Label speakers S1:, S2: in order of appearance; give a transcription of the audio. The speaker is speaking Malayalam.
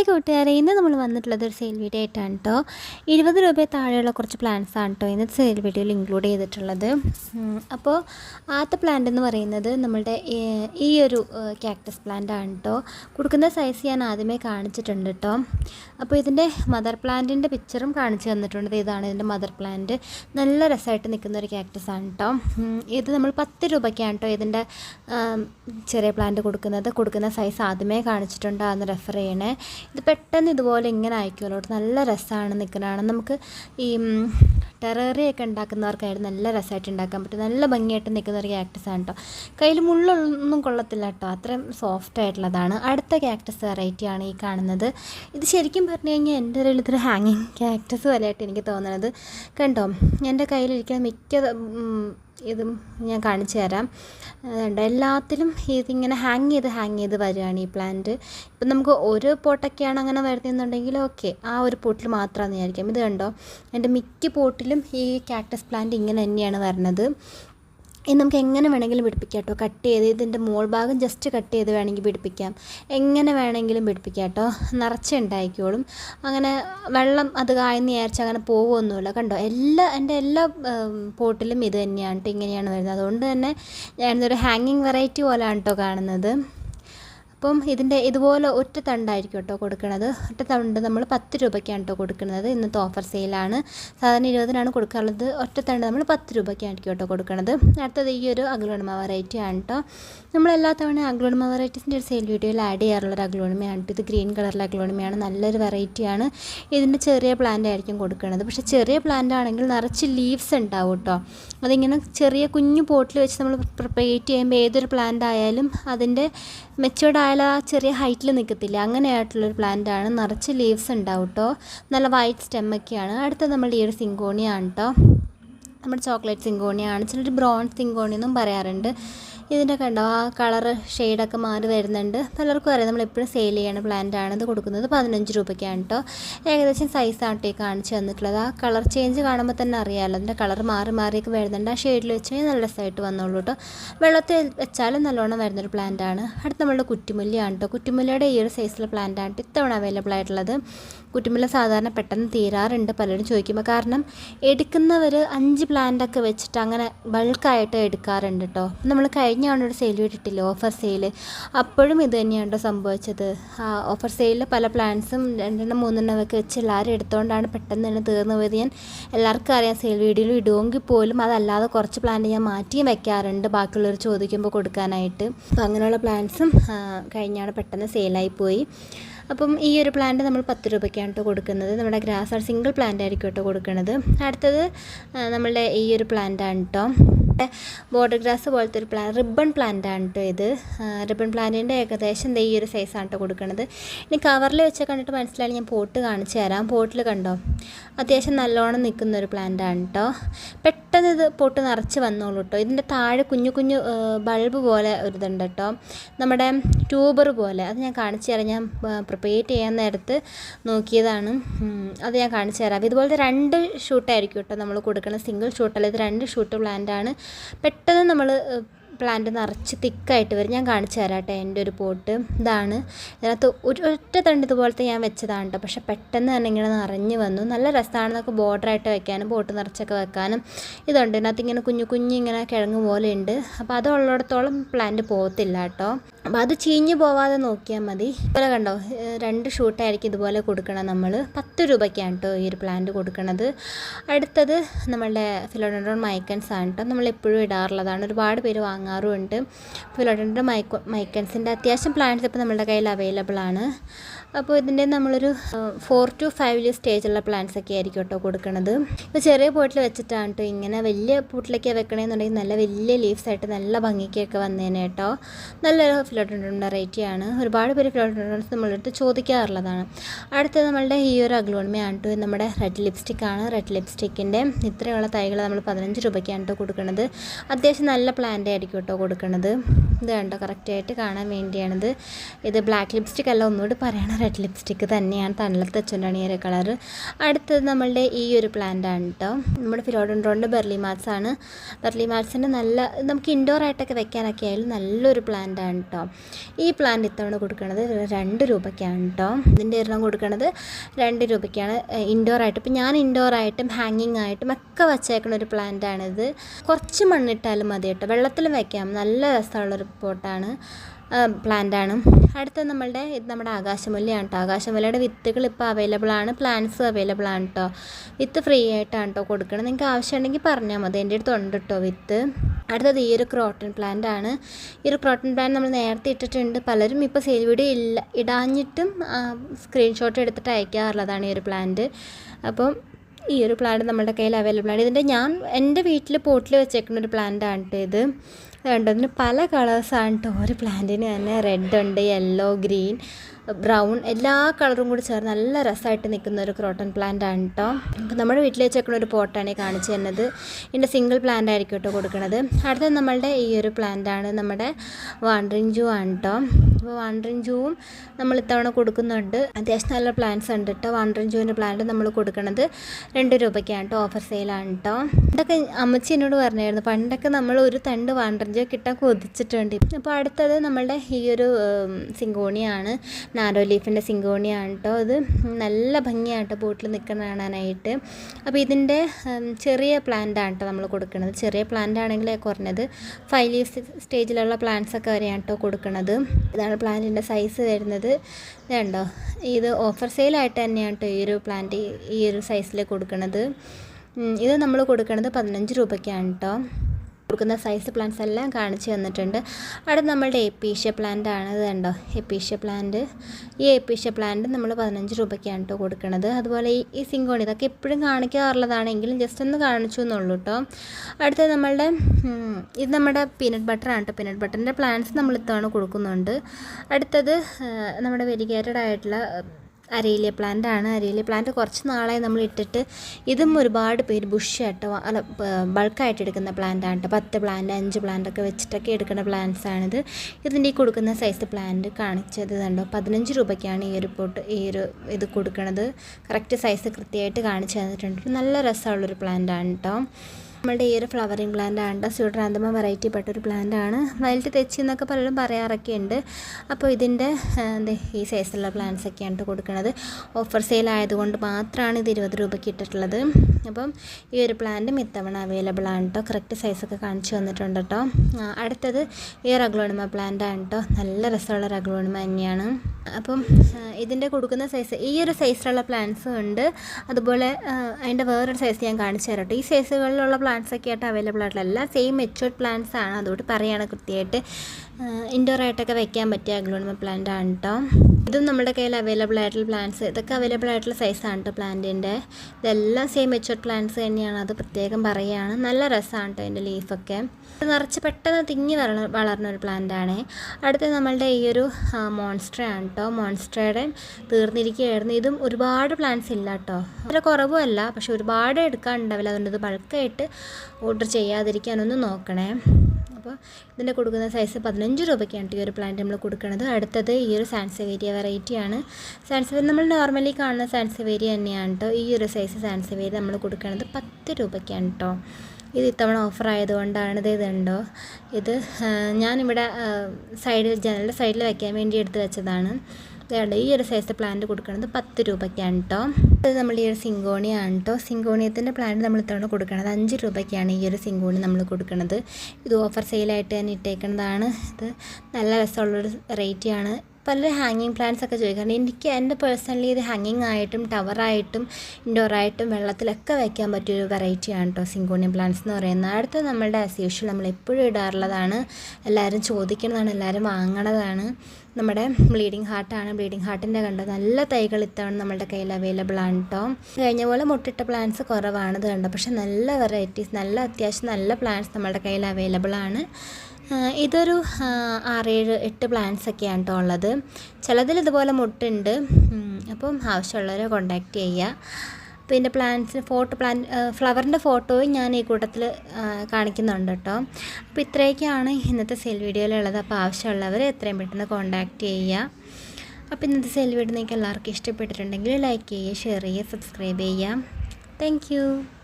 S1: ഹായ് കൂട്ടുകാരെ ഇന്ന് നമ്മൾ വന്നിട്ടുള്ളത് ഒരു സെയിൽ വീഡിയോ ആയിട്ടാണ് കേട്ടോ ഇരുപത് രൂപ താഴെയുള്ള കുറച്ച് പ്ലാന്റ്സ് ആണ് കേട്ടോ ഇന്നത്തെ സെയിൽ വീഡിയോയിൽ ഇൻക്ലൂഡ് ചെയ്തിട്ടുള്ളത്. അപ്പോൾ ആദ്യത്തെ പ്ലാന്റ് എന്ന് പറയുന്നത് നമ്മളുടെ ഈ ഒരു ക്യാക്ടസ് പ്ലാന്റ് ആണ് കേട്ടോ കൊടുക്കുന്ന സൈസ് ഞാൻ ആദ്യമേ കാണിച്ചിട്ടുണ്ട് കേട്ടോ അപ്പോൾ ഇതിന്റെ മദർ പ്ലാന്റിന്റെ പിക്ചറും കാണിച്ചു തന്നിട്ടുണ്ട്. ഇതാണ് ഇതിന്റെ മദർ പ്ലാന്റ് നല്ല രസമായിട്ട് നിൽക്കുന്ന ഒരു ക്യാക്ടസ് ആണ് കേട്ടോ ഇത് നമ്മൾ പത്ത് രൂപയ്ക്കാണ് കേട്ടോ ഇതിന്റെ ചെറിയ പ്ലാന്റ് കൊടുക്കുന്നത്. കൊടുക്കുന്ന സൈസ് ആദ്യമേ കാണിച്ചിട്ടുണ്ട്. അതൊന്ന് റെഫർ ചെയ്യണേ. ഇത് പെട്ടെന്ന് ഇതുപോലെ ഇങ്ങനെ ആയിക്കുമല്ലോ നല്ല രസമാണ് നിൽക്കുന്നതാണ്. നമുക്ക് ഈ ടെററിയൊക്കെ ഉണ്ടാക്കുന്നവർക്കായിട്ട് നല്ല രസമായിട്ട് ഉണ്ടാക്കാൻ പറ്റും. നല്ല ഭംഗിയായിട്ട് നിൽക്കുന്ന ഒരു ക്യാക്ടസ് ആണ് കേട്ടോ കയ്യിൽ മുള്ളൊന്നും കൊള്ളത്തില്ല കേട്ടോ അത്രയും സോഫ്റ്റ് ആയിട്ടുള്ളതാണ്. അടുത്ത ക്യാക്ടസ് വെറൈറ്റിയാണ് ഈ കാണുന്നത്. ഇത് ശരിക്കും പറഞ്ഞു കഴിഞ്ഞാൽ എന്റെ ഒരു ഇതൊരു ഹാങ്ങിങ് ക്യാക്ടസ് പോലെയായിട്ട് എനിക്ക് തോന്നുന്നത് കണ്ടോ? എന്റെ കയ്യിലിരിക്കുന്ന മിക്ക ഇതും ഞാൻ കാണിച്ചു തരാം. അതുകൊണ്ട് എല്ലാത്തിലും ഇതിങ്ങനെ ഹാങ് ചെയ്ത് ഹാങ് ചെയ്ത് വരികയാണ് ഈ പ്ലാന്റ് ഇപ്പം നമുക്ക് ഒരു പോട്ടൊക്കെയാണ് അങ്ങനെ വരുന്നതെന്നുണ്ടെങ്കിൽ ഓക്കെ ആ ഒരു പോട്ടിൽ മാത്രമാണെന്ന് വിചാരിക്കാം ഇത് കണ്ടോ? എന്റെ മിക്ക പോട്ടിലും ഈ കാക്ടസ് പ്ലാന്റ് ഇങ്ങനെ തന്നെയാണ് വരുന്നത്. ഇത് നമുക്ക് എങ്ങനെ വേണമെങ്കിലും പിടിപ്പിക്കാം കേട്ടോ കട്ട് ചെയ്ത് ഇതിന്റെ മോൾ ഭാഗം ജസ്റ്റ് കട്ട് ചെയ്ത് വേണമെങ്കിൽ പിടിപ്പിക്കാം. എങ്ങനെ വേണമെങ്കിലും പിടിപ്പിക്കാം കേട്ടോ നിറച്ചുണ്ടായിക്കോളും അങ്ങനെ വെള്ളം അത് കായെന്ന് വിചാരിച്ച് അങ്ങനെ പോകുമൊന്നുമില്ല കണ്ടോ? എല്ലാ എന്റെ എല്ലാ പോട്ടിലും ഇത് തന്നെയാണ് കേട്ടോ ഇങ്ങനെയാണ് വരുന്നത്. അതുകൊണ്ട് തന്നെ ഞാനിതൊരു ഹാങ്ങിങ് വെറൈറ്റി പോലെയാണ് കേട്ടോ കാണുന്നത്. അപ്പം ഇതിന്റെ ഇതുപോലെ ഒറ്റ തണ്ടായിരിക്കും കേട്ടോ കൊടുക്കുന്നത് ഒറ്റ തണ്ട് നമ്മൾ പത്ത് രൂപയ്ക്കാണ് കേട്ടോ കൊടുക്കുന്നത്. ഇന്നത്തെ ഓഫർ സെയിലാണ് സാധാരണ ഇരുപതിനാണ് കൊടുക്കാറുള്ളത്. ഒറ്റ തണ്ട് നമ്മൾ പത്ത് രൂപയ്ക്കാണ് കേട്ടോ കൊടുക്കുന്നത് അടുത്തത് ഈ ഒരു അഗ്ലോണിമ വെറൈറ്റി ആണ് കേട്ടോ നമ്മളെല്ലാ തവണ അഗ്ലോണിമ വെറൈറ്റീസിന്റെ ഒരു സെയിൽ വീഡിയോയിൽ ആഡ് ചെയ്യാറുള്ള ഒരു അഗ്ലോണിമയാണ് ഇത് ഗ്രീൻ കളറിലെ അഗ്ലോണിമയാണ് നല്ലൊരു വെറൈറ്റിയാണ് ഇതിന്റെ ചെറിയ പ്ലാന്റ് ആയിരിക്കും കൊടുക്കുന്നത് പക്ഷേ ചെറിയ പ്ലാന്റ് ആണെങ്കിൽ നിറച്ച് ലീവ്സ് ഉണ്ടാവും കേട്ടോ അതിങ്ങനെ ചെറിയ കുഞ്ഞു പോട്ടിൽ വെച്ച് നമ്മൾ പ്രൊപ്പഗേറ്റ് ചെയ്യുമ്പോൾ ഏതൊരു പ്ലാന്റ് ആയാലും അതിന്റെ മെച്ചുവേർഡ് ആയാലും ആ ചെറിയ ഹൈറ്റിൽ നിൽക്കത്തില്ല അങ്ങനെയായിട്ടുള്ളൊരു പ്ലാന്റ് ആണ്. നിറച്ച് ലീവ്സ് ഉണ്ടാവും കേട്ടോ നല്ല വൈറ്റ് സ്റ്റെമ്മൊക്കെയാണ് അടുത്ത നമ്മൾ ഈ ഒരു സിങ്കോണിയാണ് കേട്ടോ നമ്മുടെ ചോക്ലേറ്റ് സിങ്കോണിയാണ് ചിലർ ബ്രോൺസ് സിങ്കോണി എന്നും പറയാറുണ്ട്. ഇതിന്റെ കണ്ടോ ആ കളർ ഷെയ്ഡൊക്കെ മാറി വരുന്നുണ്ട്. പലർക്കും അറിയാം നമ്മൾ എപ്പോഴും സെയിൽ ചെയ്യണ പ്ലാന്റ് ആണ് ഇത് കൊടുക്കുന്നത്. പതിനഞ്ച് രൂപയ്ക്കാണ് കേട്ടോ ഏകദേശം സൈസാണ് കേട്ടോ കാണിച്ച് തന്നിട്ടുള്ളത്. ആ കളർ ചേഞ്ച് കാണുമ്പോൾ തന്നെ അറിയാമല്ലോ അതിന്റെ കളർ മാറി മാറിയൊക്കെ വരുന്നുണ്ട്. ആ ഷെയ്ഡിൽ വെച്ച് കഴിഞ്ഞാൽ നല്ല രസമായിട്ട് വന്നോളൂ കേട്ടോ വെള്ളത്തിൽ വെച്ചാലും നല്ലോണം വരുന്നൊരു പ്ലാന്റ് ആണ്. അടുത്ത നമ്മളുടെ കുറ്റിമുല്ലയാണ് കേട്ടോ കുറ്റിമുല്ലയുടെ ഈ ഒരു സൈസിലെ പ്ലാന്റ് ആണ് ഇത്തവണ അവൈലബിൾ ആയിട്ടുള്ളത്. കുറ്റിമുല്ല സാധാരണ പെട്ടെന്ന് തീരാറുണ്ട്. പലരും ചോദിക്കുമ്പോൾ കാരണം എടുക്കുന്നവർ അഞ്ച് പ്ലാന്റ് ഒക്കെ വെച്ചിട്ട് അങ്ങനെ ബൾക്കായിട്ട് എടുക്കാറുണ്ട് കേട്ടോ നമ്മൾ കഴിഞ്ഞ ഒരു സെയിൽ വിട്ടിട്ടില്ല ഓഫർ സെയിൽ അപ്പോഴും ഇത് തന്നെയാണ് കേട്ടോ സംഭവിച്ചത്? ആ ഓഫർ സെയിലിൽ പല പ്ലാന്റ്സും രണ്ടെണ്ണം മൂന്നെണ്ണം ഒക്കെ വെച്ച് എല്ലാവരും എടുത്തുകൊണ്ടാണ് പെട്ടെന്ന് തന്നെ തീർന്നു പോയത്. ഞാൻ എല്ലാവർക്കും അറിയാം സെയിൽ വീഡിയോയിൽ ഇടുമെങ്കിൽ പോലും അതല്ലാതെ കുറച്ച് പ്ലാന്റ് ഞാൻ മാറ്റിയും വെക്കാറുണ്ട് ബാക്കിയുള്ളവർ ചോദിക്കുമ്പോൾ കൊടുക്കാനായിട്ട്. അപ്പോൾ അങ്ങനെയുള്ള പ്ലാന്റ്സും കഴിഞ്ഞാണ് പെട്ടെന്ന് സെയിലായി പോയി. അപ്പം ഈ ഒരു പ്ലാന്റ് നമ്മൾ പത്ത് രൂപയ്ക്കാണ് കേട്ടോ കൊടുക്കുന്നത്. നമ്മുടെ ഗ്രാസ് സിംഗിൾ പ്ലാന്റ് ആയിരിക്കും കേട്ടോ കൊടുക്കുന്നത് അടുത്തത് നമ്മളുടെ ഈ ഒരു പ്ലാന്റ് ആണ് കേട്ടോ ബോർഡർ ഗ്രാസ് പോലത്തെ ഒരു പ്ലാൻ റിബൺ പ്ലാന്റ് ആണ് കേട്ടോ ഇത്. റിബൺ പ്ലാന്റിന്റെ ഏകദേശം ഈ ഒരു സൈസാണ് കേട്ടോ കൊടുക്കുന്നത് ഇനി കവറിൽ വെച്ച് കണ്ടിട്ട് മനസ്സിലായി ഞാൻ പോട്ട് കാണിച്ചു തരാം. പോട്ടിൽ കണ്ടോ? അത്യാവശ്യം നല്ലോണം നിൽക്കുന്ന ഒരു പ്ലാന്റ് ആണ് കേട്ടോ പെട്ടെന്ന് ഇത് പോട്ട് നിറച്ച് വന്നോളൂ കേട്ടോ ഇതിന്റെ താഴെ കുഞ്ഞു കുഞ്ഞു ബൾബ് പോലെ ഒരിതുണ്ട് കേട്ടോ നമ്മുടെ ട്യൂബർ പോലെ. അത് ഞാൻ കാണിച്ചു തരാം. ഞാൻ പ്രിപ്പയർ ചെയ്യാൻ നേരത്ത് നോക്കിയതാണ്. അത് ഞാൻ കാണിച്ചു തരാം. ഇതുപോലത്തെ രണ്ട് ഷൂട്ടായിരിക്കും കേട്ടോ നമ്മൾ കൊടുക്കുന്ന സിംഗിൾ ഷൂട്ടല്ല ഇത് രണ്ട് ഷൂട്ട് പ്ലാന്റ് ആണ്. പെട്ടെന്ന് നമ്മൾ പ്ലാന്റ് നിറച്ച് തിക്കായിട്ട് വരും. ഞാൻ കാണിച്ചു തരാം കേട്ടോ എന്റെ ഒരു പോട്ട് ഇതാണ്. ഇതിനകത്ത് ഒരു ഒറ്റ തണ്ട് ഇതുപോലത്തെ ഞാൻ വെച്ചതാണ് കേട്ടോ പക്ഷേ പെട്ടെന്ന് തന്നെ ഇങ്ങനെ നിറഞ്ഞു വന്നു. നല്ല രസമാണ് നമുക്ക് ബോർഡറായിട്ട് വെക്കാനും പോട്ട് നിറച്ചൊക്കെ വെക്കാനും ഇതുണ്ട്. ഇതിനകത്ത് ഇങ്ങനെ കുഞ്ഞു കുഞ്ഞു ഇങ്ങനെ കിഴങ്ങ് പോലെ ഉണ്ട് അപ്പോൾ അതുള്ളിടത്തോളം പ്ലാന്റ് പോകത്തില്ല കേട്ടോ അപ്പോൾ അത് ചീഞ്ഞു പോവാതെ നോക്കിയാൽ മതി. ഇതുപോലെ കണ്ടോ രണ്ട് ഷൂട്ടായിരിക്കും ഇതുപോലെ കൊടുക്കണം നമ്മൾ പത്ത് രൂപയ്ക്കാണ് കേട്ടോ ഈ ഒരു പ്ലാന്റ് കൊടുക്കണത്. അടുത്തത് നമ്മളുടെ ഫിലോഡൻഡ്രോൺ മൈക്കൻസ് ആണ് കേട്ടോ നമ്മൾ എപ്പോഴും ഇടാറുള്ളതാണ്. ഒരുപാട് പേര് വാങ്ങാറുമുണ്ട് ഫിലോഡൻഡ്രോൺ മൈക്കോ മൈക്കൻസിന്റെ അത്യാവശ്യം പ്ലാന്റ്സ് ഇപ്പോൾ നമ്മുടെ കയ്യിൽ അവൈലബിൾ ആണ്. അപ്പോൾ ഇതിന്റെ നമ്മളൊരു ഫോർ ടു ഫൈവ് സ്റ്റേജുള്ള പ്ലാന്റ്സ് ഒക്കെ ആയിരിക്കും കേട്ടോ കൊടുക്കുന്നത് ഇപ്പോൾ ചെറിയ പോട്ടിൽ വെച്ചിട്ടാണ് കേട്ടോ ഇങ്ങനെ വലിയ പോട്ടിലൊക്കെ വെക്കണമെന്നുണ്ടെങ്കിൽ നല്ല വലിയ ലീവ്സ് ആയിട്ട് നല്ല ഭംഗിക്കൊക്കെ വന്നേനെ കേട്ടോ നല്ലൊരു ഫിലോട്ടോൺ വെറൈറ്റിയാണ് ഒരുപാട് പേര് ഫ്ലോട്ടുണ്ട് നമ്മളെടുത്ത് ചോദിക്കാറുള്ളതാണ്. അടുത്തത് നമ്മളുടെ ഈ ഒരു അഗ്ലോണിമയാണ് കേട്ടോ നമ്മുടെ റെഡ് ലിപ്സ്റ്റിക് ആണ്. റെഡ് ലിപ്സ്റ്റിക്കിന്റെ ഇത്രയുള്ള തൈകൾ നമ്മൾ പതിനഞ്ച് രൂപയ്ക്കാണ് കേട്ടോ കൊടുക്കുന്നത് അത്യാവശ്യം നല്ല പ്ലാന്റ് ആയിരിക്കും കേട്ടോ കൊടുക്കുന്നത് ഇത് കണ്ടോ കറക്റ്റായിട്ട് കാണാൻ വേണ്ടിയാണിത്. ഇത് ബ്ലാക്ക് ലിപ്സ്റ്റിക് അല്ല ഒന്നുകൂടി പറയണം റെഡ് ലിപ്സ്റ്റിക്ക് തന്നെയാണ് തണലത്ത് ഒരു കളർ അടുത്തത് നമ്മളുടെ ഈ ഒരു പ്ലാന്റാണ് കേട്ടോ നമ്മുടെ ഫിലോഡൻഡ്രോണിന്റെ ബെർലി മാർട്സ് ആണ്. ബെർലി മാർട്സിന്റെ നല്ല നമുക്ക് ഇൻഡോർ ആയിട്ടൊക്കെ വെക്കാനൊക്കെ ആയാലും നല്ലൊരു പ്ലാന്റാണ് കേട്ടോ ഈ പ്ലാന്റ് ഇത്തവണ കൊടുക്കുന്നത് രണ്ട് രൂപയ്ക്കാണ് കേട്ടോ ഇതിന്റെ എണ്ണം കൊടുക്കുന്നത് രണ്ട് രൂപയ്ക്കാണ്. ഇൻഡോർ ആയിട്ട്. ഇപ്പം ഞാൻ ഇൻഡോർ ആയിട്ടും ഹാങ്ങിങ് ആയിട്ടും ഒക്കെ വച്ചേക്കുന്ന ഒരു പ്ലാന്റാണിത് കുറച്ച് മണ്ണിട്ടാലും മതി കേട്ടോ വെള്ളത്തിൽ വെക്കാം. നല്ല രസമുള്ളൊരു പോട്ടാണ് പ്ലാന്റാണ് അടുത്ത നമ്മളുടെ ഇത് നമ്മുടെ ആകാശമുല്ലയാണ് കേട്ടോ ആകാശമുല്ലയുടെ വിത്തുകൾ ഇപ്പോൾ അവൈലബിൾ ആണ്. പ്ലാന്റ്സും അവൈലബിൾ ആണ് കേട്ടോ വിത്ത് ഫ്രീ ആയിട്ടാണ് കേട്ടോ കൊടുക്കണം നിങ്ങൾക്ക് ആവശ്യമുണ്ടെങ്കിൽ പറഞ്ഞാൽ മതി. എന്റെ അടുത്ത് ഉണ്ട് കേട്ടോ വിത്ത്. അടുത്തത് ഈ ഒരു ക്രോട്ടൺ പ്ലാന്റ് ആണ്. ഈ ഒരു ക്രോട്ടൺ പ്ലാന്റ് നമ്മൾ നേരത്തെ ഇട്ടിട്ടുണ്ട്. പലരും ഇപ്പോൾ സെയിൽ വീഡിയോ ഇല്ല ഇടാഞ്ഞിട്ടും സ്ക്രീൻഷോട്ട് എടുത്തിട്ട് അയക്കാറുള്ളതാണ് ഈ ഒരു പ്ലാന്റ് അപ്പം ഈ ഒരു പ്ലാന്റ് നമ്മുടെ കയ്യിൽ അവൈലബിൾ ആണ്. ഇതിന്റെ ഞാൻ എന്റെ വീട്ടിൽ പോട്ടിൽ വെച്ചേക്കുന്ന ഒരു പ്ലാന്റ് ആണ് ഇത് കണ്ടോ? ഇതിന് പല കളേഴ്സാണ് കേട്ടോ ഒരു പ്ലാന്റിന് തന്നെ റെഡ് ഉണ്ട് യെല്ലോ ഗ്രീൻ ബ്രൗൺ എല്ലാ കളറും കൂടി ചേർന്ന് നല്ല രസമായിട്ട് നിൽക്കുന്ന ഒരു ക്രോട്ടൺ പ്ലാന്റ് ആണ് കേട്ടോ നമ്മുടെ വീട്ടിൽ വെച്ചേക്കുന്ന ഒരു പോട്ടാണ് ഈ കാണിച്ചു തന്നത് ഇതിന്റെ സിംഗിൾ പ്ലാന്റ് ആയിരിക്കും കേട്ടോ കൊടുക്കുന്നത് അടുത്തത് നമ്മളുടെ ഈ ഒരു പ്ലാന്റ് ആണ് നമ്മുടെ വാണ്ടറിങ് ജൂ ആണ് കേട്ടോ അപ്പോൾ വാണ്ടറിങ് ജൂവും നമ്മൾ ഇത്തവണ കൊടുക്കുന്നുണ്ട്. അത്യാവശ്യം നല്ല പ്ലാന്റ്സ് ഉണ്ട് കേട്ടോ. വാണ്ടറിങ് ജൂവിന്റെ പ്ലാന്റ് നമ്മൾ കൊടുക്കുന്നത് രണ്ട് രൂപയ്ക്കാണ് കേട്ടോ. ഓഫർ സെയിലാണ് കേട്ടോ. ഇതൊക്കെ അമ്മച്ചി എന്നോട് പറഞ്ഞായിരുന്നു. പണ്ടൊക്കെ നമ്മൾ ഒരു തണ്ട് വാണ്ടറിങ് ജോ കിട്ടാൻ കൊതിച്ചിട്ടുണ്ട്. അപ്പോൾ അടുത്തത് നമ്മളുടെ ഈ ഒരു സിങ്കോണിയാണ്. നാരോ ലീഫിന്റെ സിങ്കോണിയാണ് കേട്ടോ ഇത്. നല്ല ഭംഗിയാണ് കേട്ടോ ബോട്ടിൽ നിൽക്കുന്ന കാണാനായിട്ട്. അപ്പോൾ ഇതിന്റെ ചെറിയ പ്ലാന്റ് ആണ് കേട്ടോ നമ്മൾ കൊടുക്കുന്നത് ചെറിയ പ്ലാന്റ് ആണെങ്കിൽ കുറഞ്ഞത് ഫൈവ് ലീഫ് സ്റ്റേജിലുള്ള പ്ലാന്റ്സ് ഒക്കെ വരെയാണ് കേട്ടോ കൊടുക്കുന്നത് ഇതാണ് പ്ലാന്റിന്റെ സൈസ് വരുന്നത്. ഇതുണ്ടോ ഇത് ഓഫർ സെയിലായിട്ട് തന്നെയാണ് കേട്ടോ ഈ ഒരു പ്ലാന്റ് ഈ ഒരു സൈസിൽ കൊടുക്കുന്നത് ഇത് നമ്മൾ കൊടുക്കുന്നത് പതിനഞ്ച് രൂപയ്ക്കാണ് കേട്ടോ കൊടുക്കുന്ന സൈസ് പ്ലാന്റ്സ് എല്ലാം കാണിച്ചു തന്നിട്ടുണ്ട്. അവിടെ നമ്മളുടെ എപ്പീഷ്യ പ്ലാന്റ് ആണ്. ഇത് കണ്ടോ? എപ്പീഷ്യ പ്ലാന്റ് ഈ എപ്പീഷ്യ പ്ലാന്റ് നമ്മൾ പതിനഞ്ച് രൂപയ്ക്കാണ് കേട്ടോ കൊടുക്കുന്നത് അതുപോലെ ഈ സിങ്കോണി ഇതൊക്കെ എപ്പോഴും കാണിക്കാറുള്ളതാണെങ്കിലും ജസ്റ്റ് ഒന്ന് കാണിച്ചു എന്നുള്ളൂ കേട്ടോ അടുത്തത് നമ്മളുടെ ഇത് നമ്മുടെ പീനട്ട് ബട്ടറാണ് കേട്ടോ പീനട്ട് ബട്ടറിന്റെ പ്ലാന്റ്സ് നമ്മൾ ഇത്തവണ കൊടുക്കുന്നുണ്ട്. അടുത്തത് നമ്മുടെ വെരിഗേറ്റഡ് ആയിട്ടുള്ള അരയിലെ പ്ലാന്റ് ആണ്. അരയിലെ പ്ലാന്റ് കുറച്ച് നാളായി നമ്മൾ ഇട്ടിട്ട് ഇതും ഒരുപാട് പേര് ബുഷ് ആട്ടോ അല്ല ബൾക്കായിട്ട് എടുക്കുന്ന പ്ലാന്റ് ആണ് കേട്ടോ പത്ത് പ്ലാന്റ് അഞ്ച് പ്ലാന്റ് ഒക്കെ വെച്ചിട്ടൊക്കെ എടുക്കുന്ന പ്ലാന്റ്സ് ആണിത്. ഇതിന്റെ ഈ കൊടുക്കുന്ന സൈസ് പ്ലാന്റ് കാണിച്ചത് കണ്ടോ? പതിനഞ്ച് രൂപയ്ക്കാണ് ഈ ഒരു പോട്ട് ഈ ഒരു ഇത് കൊടുക്കുന്നത് കറക്റ്റ് സൈസ് കൃത്യമായിട്ട് കാണിച്ചു തന്നിട്ടുണ്ട്. നല്ല രസമുള്ളൊരു പ്ലാന്റ് ആണ് കേട്ടോ നമ്മുടെ ഈ ഒരു ഫ്ലവറിങ് പ്ലാന്റ് ആണ്. സ്യൂഡ്രാന്തമ വെറൈറ്റി പെട്ട ഒരു പ്ലാന്റ് ആണ്. വൈൽഡ് തെച്ചി എന്നൊക്കെ പലരും പറയാറൊക്കെ ഉണ്ട്. അപ്പോൾ ഇതിന്റെ ഈ സൈസിലുള്ള പ്ലാന്റ്സ് ഒക്കെയാണ് കൊടുക്കുന്നത്. ഓഫർ സെയിൽ ആയതുകൊണ്ട് മാത്രമാണ് ഇത് ഇരുപത് രൂപയ്ക്ക് ഇട്ടിട്ടുള്ളത്. അപ്പം ഈ ഒരു പ്ലാന്റും ഇത്തവണ അവൈലബിൾ ആണ് കേട്ടോ കറക്റ്റ് സൈസൊക്കെ കാണിച്ചു വന്നിട്ടുണ്ട് കേട്ടോ അടുത്തത് ഈ റഗ്ലോണിമ പ്ലാന്റ് ആണ് കേട്ടോ നല്ല രസമുള്ള റഗ്ലോണിമ തന്നെയാണ്. അപ്പം ഇതിന്റെ കൊടുക്കുന്ന സൈസ് ഈ ഒരു സൈസിലുള്ള പ്ലാന്റ്സും ഉണ്ട്. അതുപോലെ അതിന്റെ വേറൊരു സൈസ് ഞാൻ കാണിച്ചു തരാം ഈ സൈസുകളിലുള്ള പ്ലാന്റ്സ് ഒക്കെ ആയിട്ട് അവൈലബിൾ ആയിട്ടുള്ള എല്ലാം സെയിം മെച്ചുവർഡ് പ്ലാന്റ്സ് ആണ്. അതുകൊണ്ട് പറയുകയാണ് കൃത്യമായിട്ട് ഇൻഡോർ ആയിട്ടൊക്കെ വെക്കാൻ പറ്റിയ അഗ്ലോണിമ പ്ലാന്റ് ആണ് കേട്ടോ ഇതും നമ്മുടെ കയ്യിൽ അവൈലബിൾ ആയിട്ടുള്ള പ്ലാന്റ്സ് ഇതൊക്കെ അവൈലബിൾ ആയിട്ടുള്ള സൈസാണ് കേട്ടോ പ്ലാന്റിന്റെ ഇതെല്ലാം സെയിം മെച്ചുവർഡ് പ്ലാന്റ്സ് തന്നെയാണ്. അത് പ്രത്യേകം പറയുകയാണ് നല്ല രസമാണ് കേട്ടോ അതിന്റെ ലീഫൊക്കെ ഇത് നിറച്ച് പെട്ടെന്ന് തിങ്ങി വളർന്ന വളർന്ന ഒരു പ്ലാന്റാണ് അടുത്ത നമ്മളുടെ ഈ ഒരു മോൺസ്റ്റർ ആണ് കേട്ടോ മോൺസ്റ്ററുടെ തീർന്നിരിക്കുകയായിരുന്നു. ഇതും ഒരുപാട് പ്ലാന്റ്സ് ഇല്ല കേട്ടോ അത്ര കുറവുമല്ല. പക്ഷെ ഒരുപാട് എടുക്കാനുണ്ടാവില്ല. അതുകൊണ്ട് ഇത് ബൾക്കായിട്ട് ഓർഡർ ചെയ്യാതിരിക്കാനൊന്ന് നോക്കണേ. അപ്പോൾ ഇതിന്റെ കൊടുക്കുന്ന സൈസ് പതിനഞ്ച് രൂപയ്ക്കാണ് ഈ ഒരു പ്ലാന്റ് നമ്മൾ കൊടുക്കുന്നത് അടുത്തത് ഈ ഒരു സാൻസവേരിയ വെറൈറ്റിയാണ് സാൻസവേരി നമ്മൾ നോർമലി കാണുന്ന സാൻസവേരിയ തന്നെയാണ് കേട്ടോ ഈ ഒരു സൈസ് സാൻസവേരി നമ്മൾ കൊടുക്കുന്നത് പത്ത് രൂപയ്ക്കാണ് കേട്ടോ ഇത് ഇത്തവണ ഓഫർ ആയതുകൊണ്ടാണ് ഇത് ഇതുണ്ടോ? ഇത് ഞാനിവിടെ സൈഡിൽ ജനലിന്റെ സൈഡിൽ വയ്ക്കാൻ വേണ്ടി എടുത്ത് വെച്ചതാണ്. ഇതുണ്ട് ഈ ഒരു സൈസ് പ്ലാന്റ് കൊടുക്കുന്നത് പത്ത് രൂപയ്ക്കാണ് കേട്ടോ ഇത് നമ്മൾ ഈ ഒരു സിങ്കോണിയാണ് കേട്ടോ സിങ്കോണിയത്തിന്റെ പ്ലാന്റ് നമ്മൾ ഇത്തവണ കൊടുക്കുന്നത് അഞ്ച് രൂപയ്ക്കാണ് ഈ ഒരു സിങ്കോണി നമ്മൾ കൊടുക്കുന്നത് ഇത് ഓഫർ സെയിലായിട്ട് തന്നെ ഇട്ടേക്കുന്നതാണ് ഇത് നല്ല രസമുള്ളൊരു റേറ്റാണ് പലരും ഹാങ്ങിങ് പ്ലാന്റ്സ് ഒക്കെ ചോദിക്കാറുണ്ട് എനിക്ക് എന്റെ പേഴ്സണലി ഇത് ഹാങ്ങിങ് ആയിട്ടും ടവറായിട്ടും ഇൻഡോറായിട്ടും വെള്ളത്തിലൊക്കെ വയ്ക്കാൻ പറ്റിയൊരു വെറൈറ്റിയാണ് കേട്ടോ സിങ്കോണിയം പ്ലാന്റ്സ് എന്ന് പറയുന്നത്. അടുത്ത നമ്മളുടെ ആസ് യൂഷ്വൽ നമ്മൾ എപ്പോഴും ഇടാറുള്ളതാണ്. എല്ലാവരും ചോദിക്കുന്നതാണ് എല്ലാവരും വാങ്ങണതാണ്. നമ്മുടെ ബ്ലീഡിങ് ഹാർട്ടാണ് ബ്ലീഡിങ് ഹാർട്ടിന്റെ കണ്ടത് നല്ല തൈകൾ ഇത്തവണ നമ്മുടെ കയ്യിൽ അവൈലബിൾ ആണ് കേട്ടോ കഴിഞ്ഞ പോലെ മുട്ടിട്ട പ്ലാന്റ്സ് കുറവാണ് ഇത് കണ്ടോ. പക്ഷേ നല്ല വെറൈറ്റീസ് നല്ല അത്യാവശ്യം നല്ല പ്ലാന്റ്സ് നമ്മുടെ കയ്യിൽ അവൈലബിൾ ആണ്. ഇതൊരു ആറേഴ് എട്ട് പ്ലാന്റ്സ് ഒക്കെയാണ് കേട്ടോ ഉള്ളത്. ചിലതിൽ ഇതുപോലെ മുട്ടുണ്ട്. അപ്പം ആവശ്യമുള്ളവരെ കോണ്ടാക്ട് ചെയ്യുക പിന്നെ പ്ലാന്റ്സിന് ഫോട്ടോ പ്ലാൻ ഫ്ലവറിന്റെ ഫോട്ടോയും ഞാൻ ഈ കൂട്ടത്തിൽ കാണിക്കുന്നുണ്ട് കേട്ടോ അപ്പോൾ ഇത്രയൊക്കെയാണ് ഇന്നത്തെ സെൽ വീഡിയോയിലുള്ളത് അപ്പോൾ ആവശ്യമുള്ളവർ എത്രയും പെട്ടെന്ന് കോണ്ടാക്ട് ചെയ്യുക അപ്പോൾ ഇന്നത്തെ സെൽ വീഡിയോ നിങ്ങൾക്ക് എല്ലാവർക്കും ഇഷ്ടപ്പെട്ടിട്ടുണ്ടെങ്കിൽ ലൈക്ക് ചെയ്യുക ഷെയർ ചെയ്യുക സബ്സ്ക്രൈബ് ചെയ്യുക. താങ്ക്